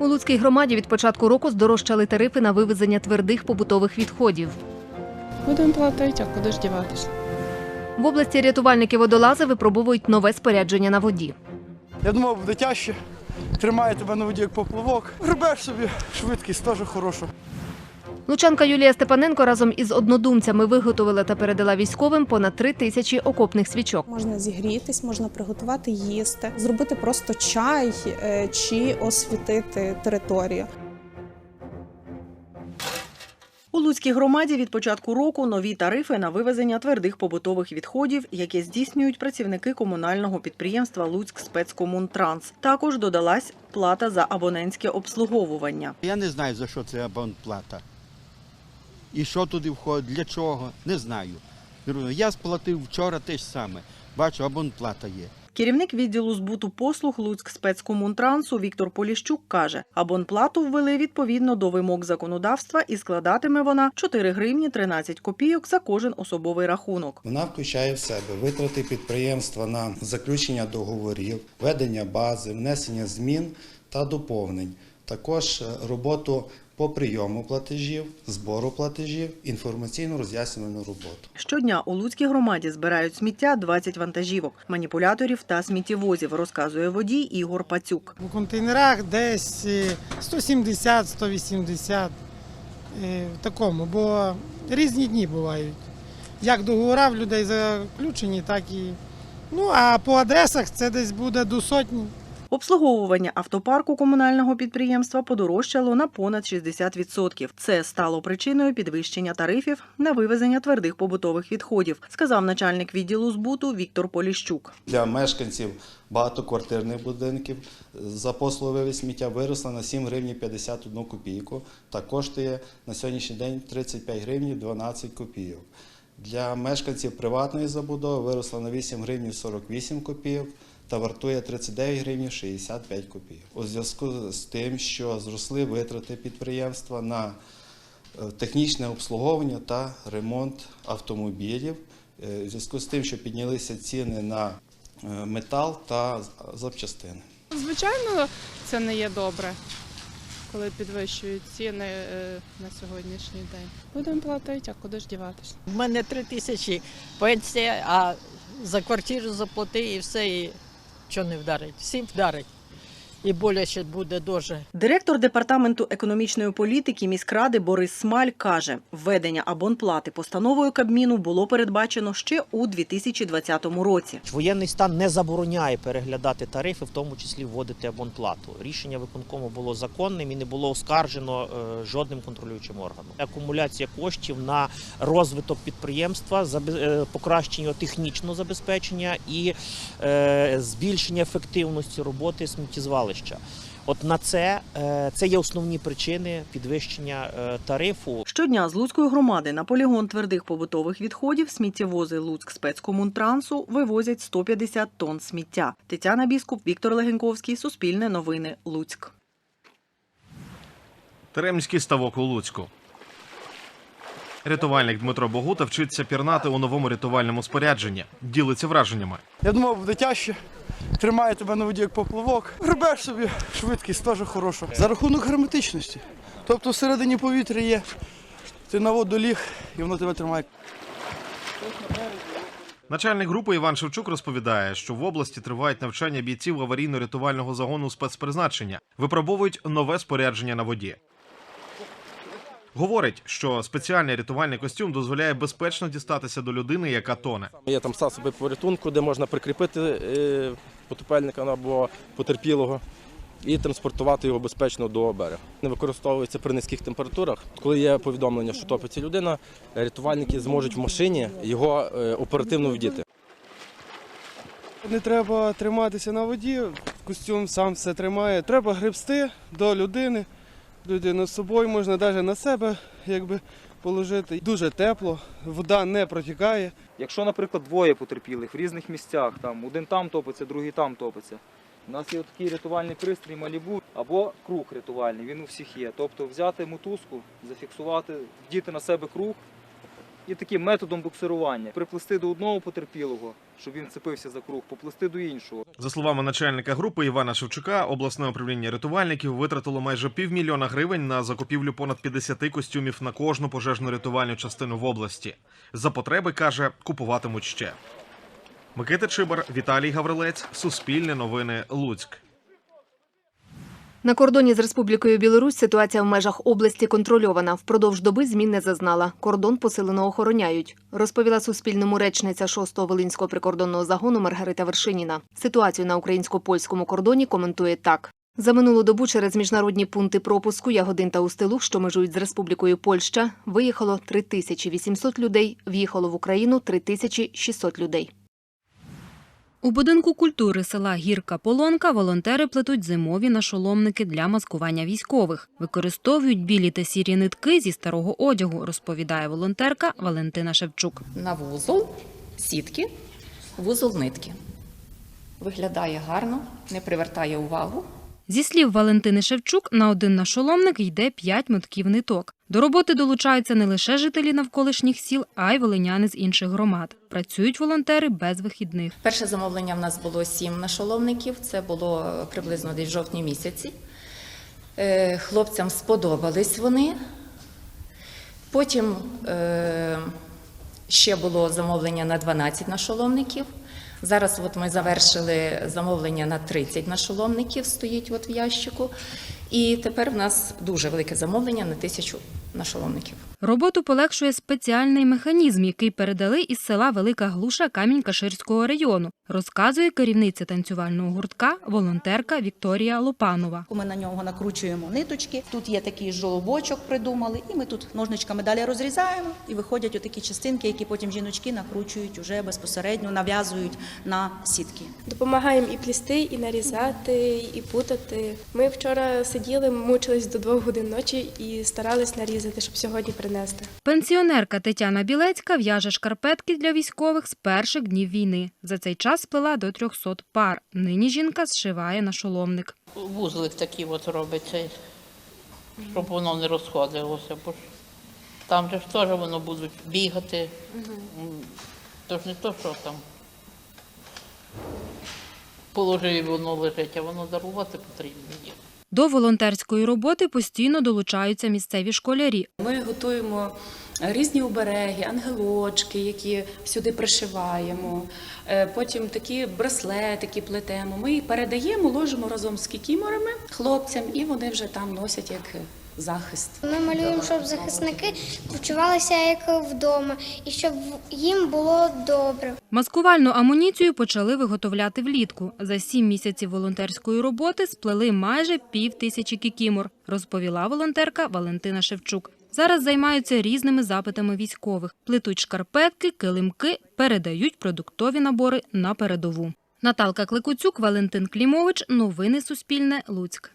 У Луцькій громаді від початку року здорожчали тарифи на вивезення твердих побутових відходів. Будемо платити, а куди ж діватися? В області рятувальники водолази випробовують нове спорядження на воді. Я думав, буде тяжче. Тримає тебе на воді як поплавок. Гребеш собі, швидкість теж хороша. Лучанка Юлія Степаненко разом із однодумцями виготовила та передала військовим понад три тисячі окопних свічок. Можна зігрітись, можна приготувати їсти, зробити просто чай е, чи освітити територію. У Луцькій громаді від початку року нові тарифи на вивезення твердих побутових відходів, які здійснюють працівники комунального підприємства Луцьк спецкомунтранс. Також додалась плата за абонентське обслуговування. Я не знаю, за що це абонплата. І що туди входить, для чого, не знаю. Я сплатив вчора те ж саме. Бачу, абонплата є. Керівник відділу збуту послуг Луцьк спецкомунтрансу Віктор Поліщук каже, абонплату ввели відповідно до вимог законодавства і складатиме вона 4 гривні 13 копійок за кожен особовий рахунок. Вона включає в себе витрати підприємства на заключення договорів, ведення бази, внесення змін та доповнень. Також е, роботу по прийому платежів, збору платежів, інформаційно-роз'яснювальну роботу. Щодня у Луцькій громаді збирають сміття 20 вантажівок, маніпуляторів та сміттєвозів, розказує водій Ігор Пацюк. У контейнерах десь е, 170-180 е, в такому, бо різні дні бувають. Як договора в людей заключені, так і. Ну, а по адресах це десь буде до сотні. Обслуговування автопарку комунального підприємства подорожчало на понад 60%. Це стало причиною підвищення тарифів на вивезення твердих побутових відходів, сказав начальник відділу збуту Віктор Поліщук. Для мешканців багатоквартирних будинків за послуги сміття виросла на 7 гривень 51 копійку та коштує на сьогоднішній день 35 гривень 12 копійок. Для мешканців приватної забудови виросла на 8 гривень 48 копійок та вартує 39 гривень 65 копійок. У зв'язку з тим, що зросли витрати підприємства на е, технічне обслуговування та ремонт автомобілів, е, у зв'язку з тим, що піднялися ціни на е, метал та запчастини. Звичайно, це не є добре, коли підвищують ціни на сьогоднішній день. Будемо платити, а куди ж діватися? У мене три тисячі пенсія, а за квартиру заплати і все, і що не вдарить. Всім вдарить. І боляче буде дуже. Директор департаменту економічної політики міськради Борис Смаль каже, введення абонплати постановою Кабміну було передбачено ще у 2020 році. Воєнний стан не забороняє переглядати тарифи, в тому числі вводити абонплату. Рішення виконкому було законним і не було оскаржено е, жодним контролюючим органом. Акумуляція коштів на розвиток підприємства, е, покращення технічного забезпечення і е, збільшення ефективності роботи сміттєзвалища. От на це, е, це є основні причини підвищення е, тарифу. Щодня з Луцької громади на полігон твердих побутових відходів сміттєвози Луцьк спецкомунтрансу вивозять 150 тонн сміття. Тетяна Біскуп, Віктор Легеньковський, Суспільне новини, Луцьк. Теремський ставок у Луцьку. Рятувальник Дмитро Богута вчиться пірнати у новому рятувальному спорядженні. Ділиться враженнями. Я думав, буде тяжче. Тримає тебе на воді як поплавок. Гребеш собі, швидкість теж хороша. За рахунок герметичності. Тобто всередині повітря є. Ти на воду ліг і воно тебе тримає. Начальник групи Іван Шевчук розповідає, що в області тривають навчання бійців аварійно-рятувального загону спецпризначення, випробовують нове спорядження на воді. Говорить, що спеціальний рятувальний костюм дозволяє безпечно дістатися до людини, яка тоне. Є там засоби порятунку, де можна прикріпити е, потопельника або потерпілого і транспортувати його безпечно до берега. Не використовується при низьких температурах. Коли є повідомлення, що топиться людина, рятувальники зможуть в машині його е, оперативно вдіти. Не треба триматися на воді, костюм сам все тримає. Треба гребсти до людини. Людину з собою можна навіть на себе якби, положити. Дуже тепло, вода не протікає. Якщо, наприклад, двоє потерпілих в різних місцях, там один там топиться, другий там топиться. У нас є такий рятувальний пристрій Малібу або круг рятувальний, він у всіх є. Тобто взяти мотузку, зафіксувати, вдіти на себе круг І таким методом буксирування приплести до одного потерпілого, щоб він цепився за круг, поплести до іншого. За словами начальника групи Івана Шевчука, обласне управління рятувальників витратило майже півмільйона гривень на закупівлю понад 50 костюмів на кожну пожежно-рятувальну частину в області. За потреби каже, купуватимуть ще. Микита Чибар, Віталій Гаврилець, Суспільне новини, Луцьк. На кордоні з Республікою Білорусь ситуація в межах області контрольована. Впродовж доби змін не зазнала. Кордон посилено охороняють, розповіла Суспільному речниця 6-го Волинського прикордонного загону Маргарита Вершиніна. Ситуацію на українсько-польському кордоні коментує так. За минулу добу через міжнародні пункти пропуску Ягодин та Устилух, що межують з Республікою Польща, виїхало 3800 людей, в'їхало в Україну 3600 людей. У будинку культури села Гірка Полонка волонтери плетуть зимові нашоломники для маскування військових. Використовують білі та сірі нитки зі старого одягу, розповідає волонтерка Валентина Шевчук. на вузол сітки, вузол нитки. Виглядає гарно, не привертає увагу. Зі слів Валентини Шевчук, на один нашоломник йде 5 мотків ниток. До роботи долучаються не лише жителі навколишніх сіл, а й волиняни з інших громад. Працюють волонтери без вихідних. Перше замовлення в нас було сім нашоломників. Це було приблизно десь в жовтні місяці. Е, Хлопцям сподобались вони. Потім е, ще було замовлення на 12 нашоломників. Зараз от ми завершили замовлення на 30 нашоломників, стоїть от в ящику. І тепер в нас дуже велике замовлення на тисячу нашоломників. Роботу полегшує спеціальний механізм, який передали із села Велика Глуша Камінь-Каширського району, розказує керівниця танцювального гуртка, волонтерка Вікторія Лопанова. Ми на нього накручуємо ниточки. Тут є такий жолобочок, придумали, і ми тут ножничками далі розрізаємо, і виходять отакі частинки, які потім жіночки накручують уже безпосередньо, нав'язують на сітки. Допомагаємо і плісти, і нарізати, і путати. Ми вчора сиділи, мучились до двох годин ночі і старались нарізати, щоб сьогодні принести. Пенсіонерка Тетяна Білецька в'яже шкарпетки для військових з перших днів війни. За цей час сплела до 300 пар. Нині жінка зшиває на шоломник. Вузлик такий от робиться, щоб воно не розходилося, бо ж там же ж теж воно будуть бігати. М, То ж не то, що там положив воно лежить, а воно дарувати потрібно. До волонтерської роботи постійно долучаються місцеві школярі. Ми готуємо різні обереги, ангелочки, які сюди пришиваємо. Е, Потім такі браслетики плетемо. Ми їх передаємо, ложимо разом з кікіморами хлопцям, і вони вже там носять як захист. Ми малюємо, щоб захисники почувалися як вдома і щоб їм було добре. Маскувальну амуніцію почали виготовляти влітку. За сім місяців волонтерської роботи сплели майже пів тисячі кікімор, розповіла волонтерка Валентина Шевчук. Зараз займаються різними запитами військових. Плетуть шкарпетки, килимки, передають продуктові набори на передову. Наталка Кликуцюк, Валентин Клімович. Новини Суспільне. Луцьк.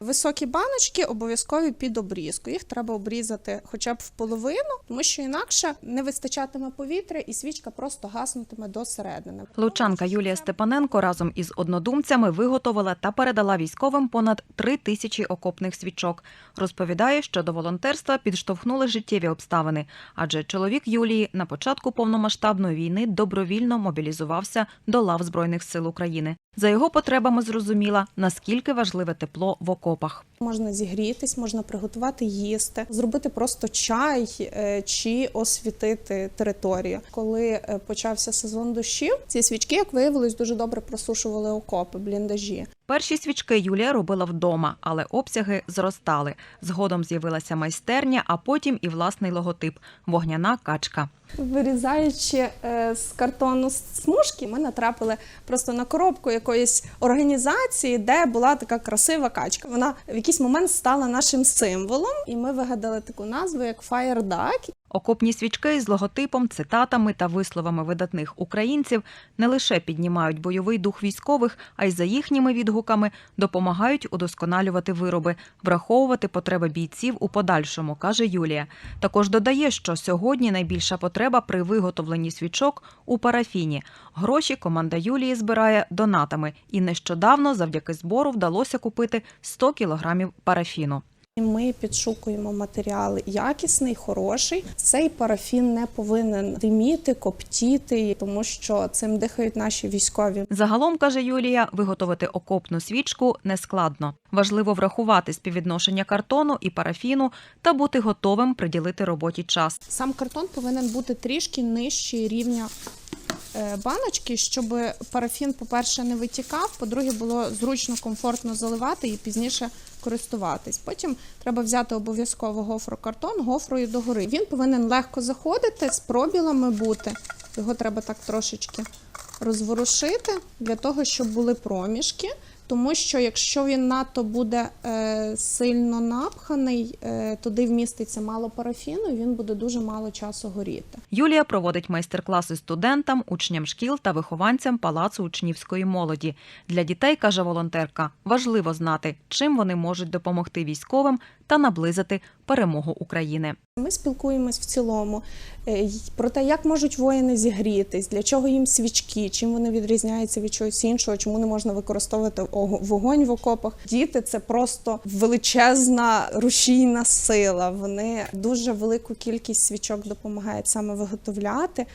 Високі баночки обов'язкові під обрізку. Їх треба обрізати хоча б в половину, тому що інакше не вистачатиме повітря і свічка просто гаснутиме до середини. Лучанка Юлія Степаненко разом із однодумцями виготовила та передала військовим понад три тисячі окопних свічок. Розповідає, що до волонтерства підштовхнули життєві обставини, адже чоловік Юлії на початку повномасштабної війни добровільно мобілізувався до лав Збройних сил України. За його потребами зрозуміла, наскільки важливе тепло в окопах. Можна зігрітись, можна приготувати їсти, зробити просто чай е, чи освітити територію. Коли е, почався сезон дощів, ці свічки, як виявилось, дуже добре просушували окопи, бліндажі. Перші свічки Юлія робила вдома, але обсяги зростали. Згодом з'явилася майстерня, а потім і власний логотип вогняна качка. Вирізаючи е, з картону смужки, ми натрапили просто на коробку якоїсь організації, де була така красива качка. Вона в якийсь момент стала нашим символом, і ми вигадали таку назву як Fire Duck. Окопні свічки з логотипом, цитатами та висловами видатних українців не лише піднімають бойовий дух військових, а й за їхніми відгуками допомагають удосконалювати вироби, враховувати потреби бійців у подальшому, каже Юлія. Також додає, що сьогодні найбільша потреба при виготовленні свічок у парафіні. Гроші команда Юлії збирає донатами, і нещодавно завдяки збору вдалося купити 100 кілограмів парафіну. Ми підшукуємо матеріал якісний, хороший. Цей парафін не повинен диміти, коптіти, тому що цим дихають наші військові. Загалом, каже Юлія, виготовити окопну свічку нескладно. Важливо врахувати співвідношення картону і парафіну та бути готовим приділити роботі час. Сам картон повинен бути трішки нижчий рівня е, баночки, щоб парафін, по-перше, не витікав, по-друге, було зручно, комфортно заливати і пізніше користуватись. Потім треба взяти обов'язково гофрокартон гофрою догори. Він повинен легко заходити, з пробілами бути. Його треба так трошечки розворушити для того, щоб були проміжки. Тому що якщо він надто буде е, сильно напханий, е, туди вміститься мало парафіну, і він буде дуже мало часу горіти. Юлія проводить майстер-класи студентам, учням шкіл та вихованцям палацу учнівської молоді. Для дітей, каже волонтерка, важливо знати, чим вони можуть допомогти військовим та наблизити перемогу України. Ми спілкуємось в цілому е, про те, як можуть воїни зігрітись, для чого їм свічки, чим вони відрізняються від чогось іншого, чому не можна використовувати вогонь в окопах. Діти це просто величезна рушійна сила. Вони дуже велику кількість свічок допомагають саме виготовляти.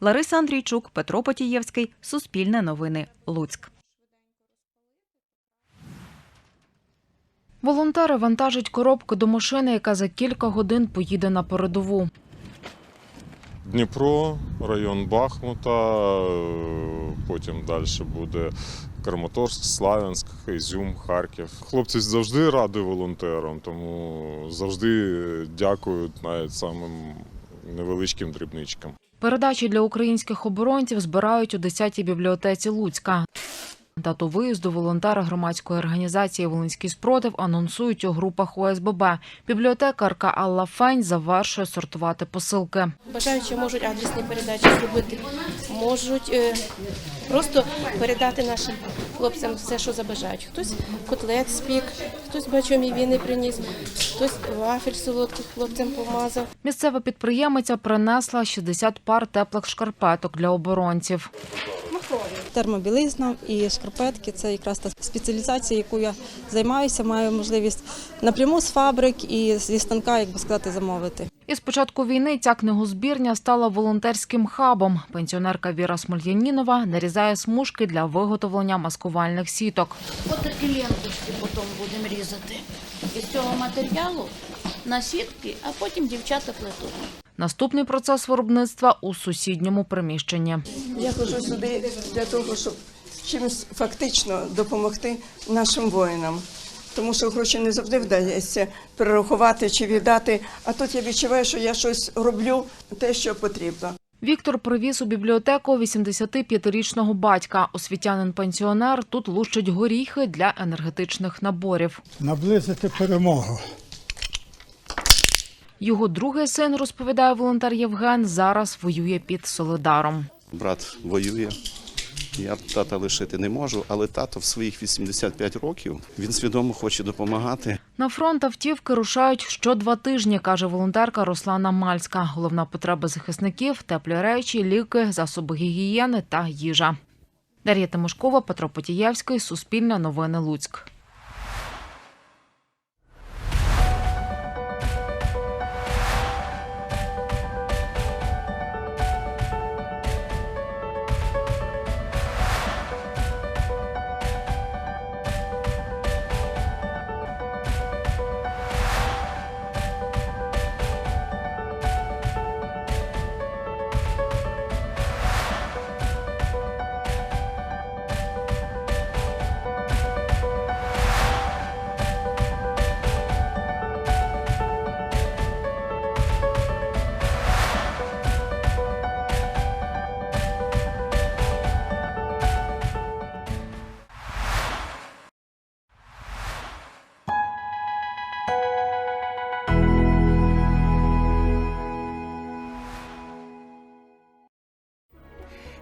Лариса Андрійчук, Петро Потієвський, Суспільне новини, Луцьк. Волонтери вантажать коробку до машини, яка за кілька годин поїде на передову. Дніпро, район Бахмута, е, потім далі буде Краматорськ, Славянськ, Ізюм, Харків. Хлопці завжди раді волонтерам, тому завжди дякують навіть самим невеличким дрібничкам. Передачі для українських оборонців збирають у 10-й бібліотеці Луцька. Дату виїзду волонтери громадської організації Волинський спротив анонсують у групах ОСББ. Бібліотекарка Алла Фень завершує сортувати посилки. Бажаючі можуть адресні передачі зробити, можуть е, просто передати нашим хлопцям все, що забажають. Хтось котлет спік, хтось бачу мівіни приніс, хтось вафель солодкий хлопцям помазав. Місцева підприємиця принесла 60 пар теплих шкарпеток для оборонців. Термобілизна і шкарпетки це якраз та спеціалізація, яку я займаюся. Маю можливість напряму з фабрик і зі станка, як би сказати, замовити. Із початку війни ця книгозбірня стала волонтерським хабом. Пенсіонерка Віра Смольянінова нарізає смужки для виготовлення маскувальних сіток. Ось такі ленточки потім будемо різати. Із цього матеріалу на сітки, а потім дівчата плетуть. Наступний процес виробництва у сусідньому приміщенні. Я ходжу сюди для того, щоб чимось фактично допомогти нашим воїнам. Тому що гроші не завжди вдається перерахувати чи віддати. А тут я відчуваю, що я щось роблю те, що потрібно. Віктор привіз у бібліотеку 85-річного батька. Освітянин-пенсіонер тут лущить горіхи для енергетичних наборів. наблизити перемогу. Його другий син, розповідає волонтер Євген, зараз воює під Солидаром. Брат воює. Я тата лишити не можу, але тато в своїх 85 років він свідомо хоче допомагати. На фронт автівки рушають що два тижні, каже волонтерка Руслана Мальська. Головна потреба захисників теплі речі, ліки, засоби гігієни та їжа. Дар'я Тимошкова, Петро Потієвський, Суспільне новини Луцьк.